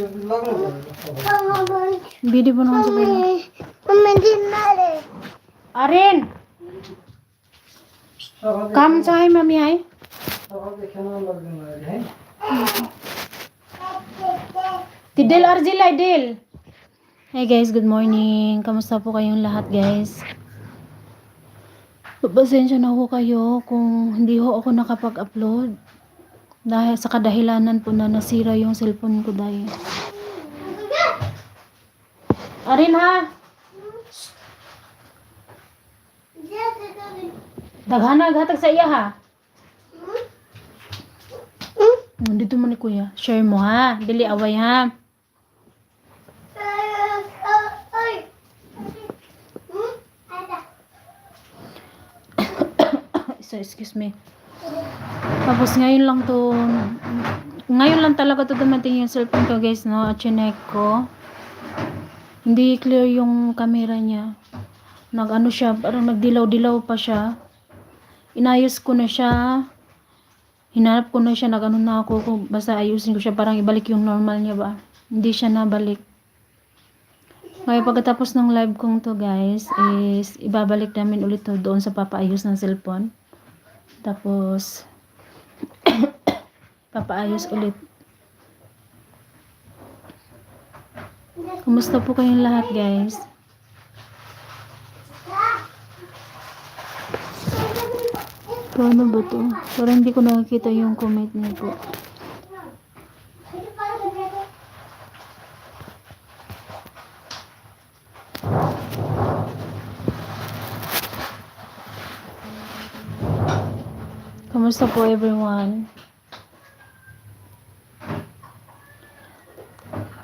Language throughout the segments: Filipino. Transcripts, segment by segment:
Bayan. Mama dinale. Arin! Come sa ay, mami ay. Tidel Argil ay Del. Hey guys, good morning. Kamusta po kayong lahat guys? Pasensya na ako kayo kung hindi ho ako nakapag-upload. Dahil sa kadahilanan po na nasira yung cellphone ko dahil. Arin ha! Daghana hatag sa iya ha. Hmm, dito mo ni kuya. Share mo ha. Dili away ha. so, excuse me. Tapos ngayon lang to, ngayon lang talaga to dumating yung cellphone ko guys, no? At chinek ko. Hindi clear yung camera niya. Nag-ano siya, parang nagdilaw-dilaw pa siya. Inayos ko na siya. Hinanap ko na siya, nag-ano na ako, kung basta ayusin ko siya, parang ibalik yung normal niya ba. Hindi siya nabalik. Kaya pagkatapos ng live kong to guys, is ibabalik namin ulit to doon sa papaayos ng cellphone. Tapos, papaayos ulit. Kumusta po kayong lahat guys? Paano ba to? Parang hindi ko nakikita yung comment niyo po. Kamusta po everyone?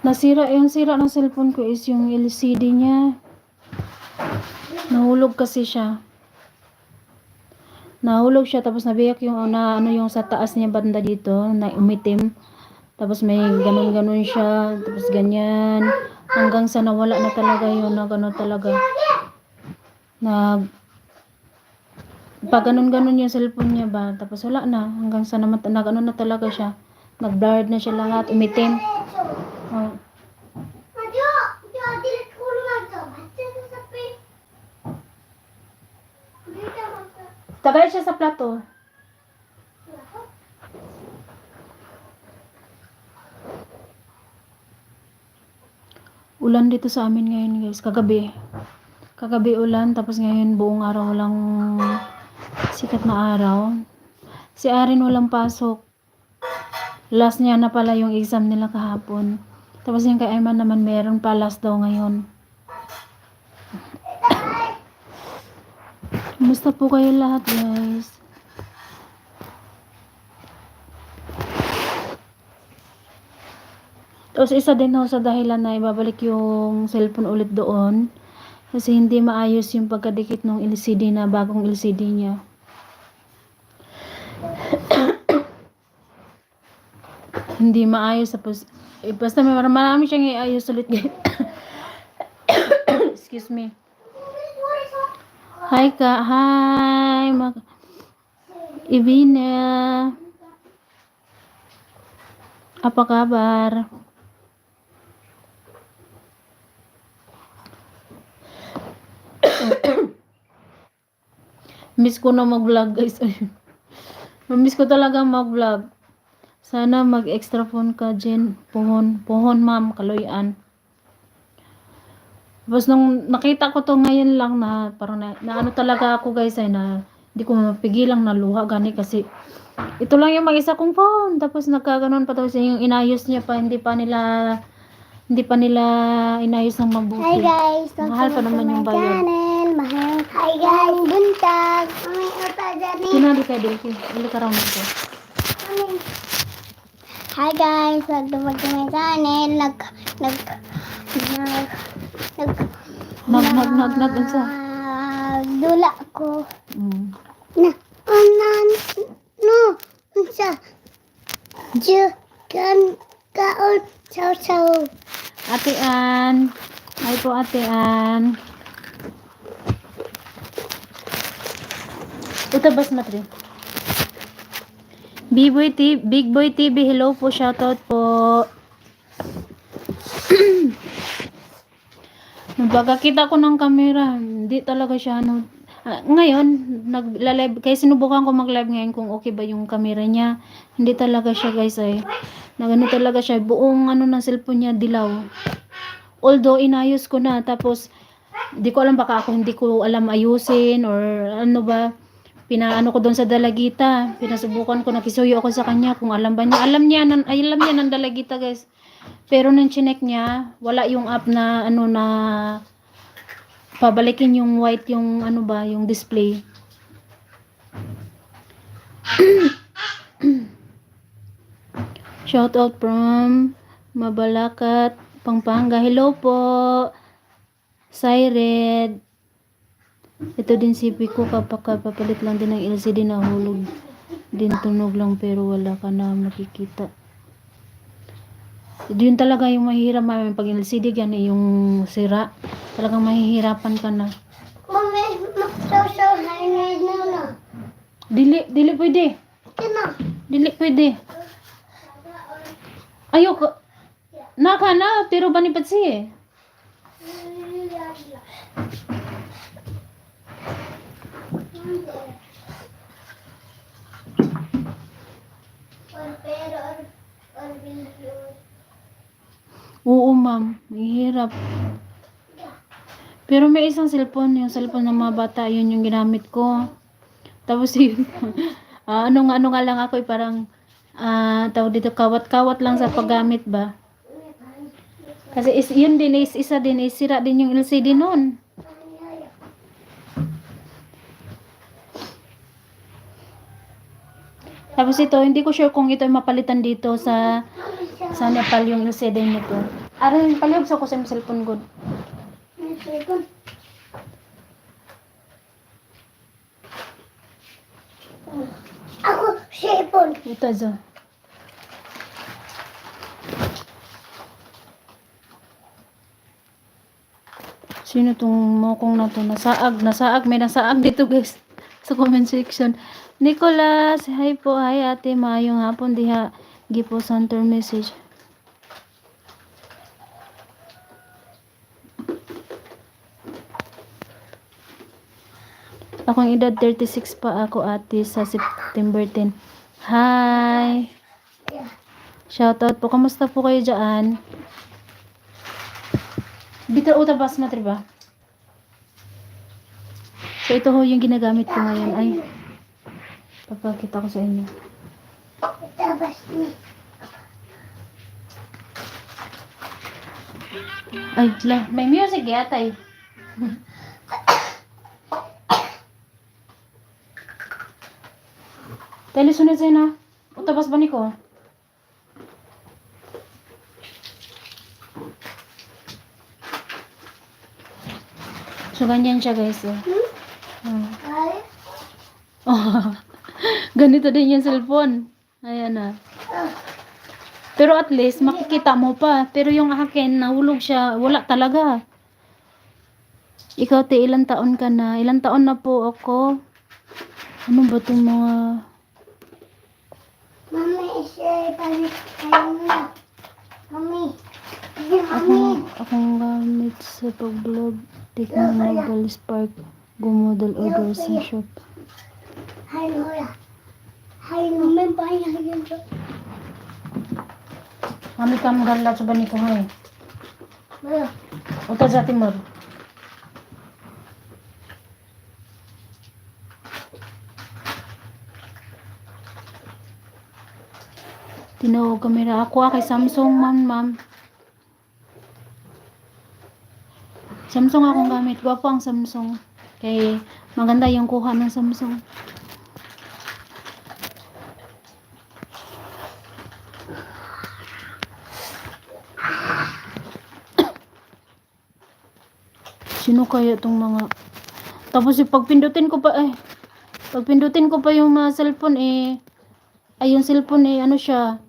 Nasira, yung sira ng cellphone ko is yung LCD niya. Nahulog kasi siya. Nahulog siya tapos nabiyak yung na ano yung sa taas niya banda dito na umitim. Tapos may ganun-ganun siya, tapos ganyan hanggang sa nawala na talaga yun, na gano'n talaga. Nag pag ganun-ganun yung cellphone niya ba, tapos wala na, hanggang sa namat, nag ano na talaga siya. Nag-blurred na siya lahat, umitim. Oh. Tagay siya sa plato. Ulan dito sa amin ngayon guys, kagabi. Kagabi ulan, tapos ngayon buong araw walang sikat na araw. Si Arin walang pasok. Last niya na pala yung exam nila kahapon. Tapos yung kay Ayman naman meron pa last daw ngayon. Kumusta po kayo lahat guys? Tapos isa din ho sa dahilan na ibabalik yung cellphone ulit doon. Kasi hindi maayos yung pagkadikit ng LCD na bagong LCD niya. hindi maayos tapos eh, basta may marami siyang iayos ulit. Excuse me. Hi ka, hi. Mag Ivina. Apa kabar? Miss ko na mag-vlog guys. Miss ko talaga mag-vlog. Sana mag-extra phone ka, Jen. Pohon. Pohon, ma'am. Kaloyan. Tapos nung nakita ko to ngayon lang na parang na, na ano talaga ako guys ay na hindi ko mapigilang naluha gani kasi ito lang yung mag-isa kong phone. Tapos nagkaganon pa tapos yung inayos niya pa hindi pa nila hindi pa nila inayos ng mabuti. Hi guys, Mahal pa naman yung bayad. Mahal. Hi guys, buntag. May uta dyan eh. Kinali ka Delphi. Ili ka round ko. Hi guys, nagdumag sa my channel. Nag, nag, nag, nag, Nag nag nag nag unsa? dula ko. Mm. Na, anan, no, unsa? Ju, kan, kaon. Ate Ann. Po Ate Ann. Ito basmati. Big Boy TV, Big Boy TV, hello po, shoutout po. Pagkakita ko ng camera, hindi talaga siya ano. Ah, ngayon, nag-live, kaya sinubukan ko mag-live ngayon kung okay ba yung camera niya. Hindi talaga siya guys ay, nagano talaga siya, buong ano ng cellphone niya dilaw. Although inayos ko na, tapos, di ko alam baka ako hindi ko alam ayusin or ano ba, pinaano ko doon sa dalagita, pinasubukan ko, nakisuyo ako sa kanya kung alam ba niya. Alam niya, nan, ay, alam niya ng dalagita guys. Pero nang chinek niya, wala yung app na ano na pabalikin yung white yung ano ba, yung display. Shout out from Mabalacat, Pampanga. Hello po. Sired. Ito din si Pico kapag papalit lang din ng LCD na hulog. Din tunog lang pero wala ka na makikita. Yun talaga yung mahirap mami pag LCD yan eh, yung sira. Talagang mahihirapan ka na. Mami, magsasaw na na na. Dili, dili pwede. Kina. Dili pwede. Ayoko. Naka na, pero banipad siya eh. Oo ma'am, mahirap. Pero may isang cellphone, yung cellphone ng mga bata, yun yung ginamit ko. Tapos yun, ah, ano nga, ano nga lang ako, eh, parang, ah, tawag dito, kawat-kawat lang sa paggamit ba. Kasi is, yun din, is, isa din, is, sira din yung LCD noon. Tapos ito, hindi ko sure kung ito ay mapalitan dito sa sa Nepal yung LCD nito. Aray, palihog sa ko sa cellphone good. Ako, sipon. Ito, zo. Sino tong mokong na to? Nasaag, nasaag. May nasaag dito guys. Sa comment section. Nicholas, hi po. Hi ate, maayong hapon diha. Gipo center message. Akong edad 36 pa ako ate sa September 10. Hi! Shoutout po. Kamusta po kayo dyan? Bita uta bas matri ba? So ito ho yung ginagamit ko ngayon. Ay, papakita ko sa inyo. Tapos ni. Ay, la, may music yata eh. Tali sunod sa'yo na. Utabas ba ni ko? So, ganyan siya guys. Eh. Hmm. Ay, Oh, ganito din yung cellphone. Ayan na. Pero at least, makikita mo pa. Pero yung akin, nahulog siya. Wala talaga. Ikaw, te, ilang taon ka na? Ilang taon na po ako? Ano ba itong mga... mami, siya panik kayo na. Mami. Akong, akong gamit sa pag-vlog. Techno Mobile Spark. Gumodel order sa shop. Hay Lola. Hay mami, bayan yun to. Kami kang galat sa bani ko ngayon. Wala. Uta sa timor. Tinawag kamera. Ako kay Samsung man, ma'am. Samsung akong gamit. Gwapo ang Samsung. Kay maganda yung kuha ng Samsung. Sino kaya tong mga... Tapos yung pagpindutin ko pa eh. Pagpindutin ko pa yung mga cellphone eh. Ay yung cellphone eh ano siya.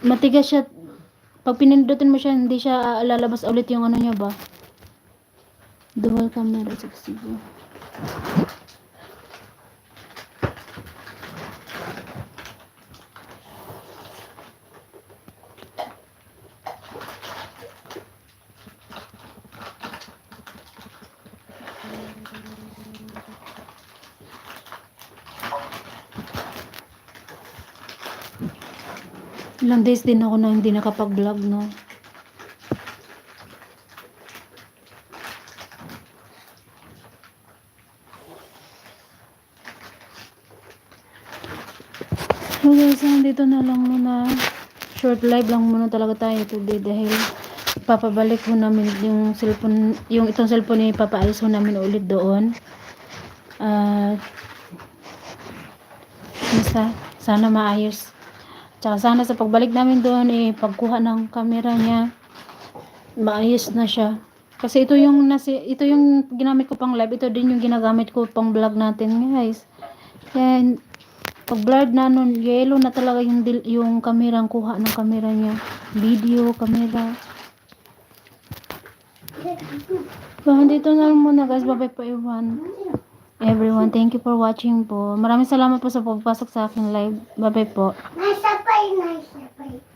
Matigas siya. Pag pinindutin mo siya, hindi siya ah, lalabas ulit yung ano niya ba. Dual camera 60. Ilang days din ako na hindi nakapag-vlog, no? So guys, dito na lang muna. Short live lang muna talaga tayo today dahil papabalik ho namin yung cellphone, yung itong cellphone ni papaayos ho namin ulit doon. At basta sana maayos. Tsaka sana sa pagbalik namin doon eh pagkuha ng camera niya maayos na siya. Kasi ito yung nasi, ito yung ginamit ko pang live, ito din yung ginagamit ko pang vlog natin, guys. Yan pag blurred na nun, yellow na talaga yung yung camera, ang kuha ng camera niya. Video, camera. So, dito na lang muna guys. Bye-bye po everyone. Everyone, thank you for watching po. Maraming salamat po sa pagpasok sa aking live. Bye-bye po. Nasa pa, nasa pa.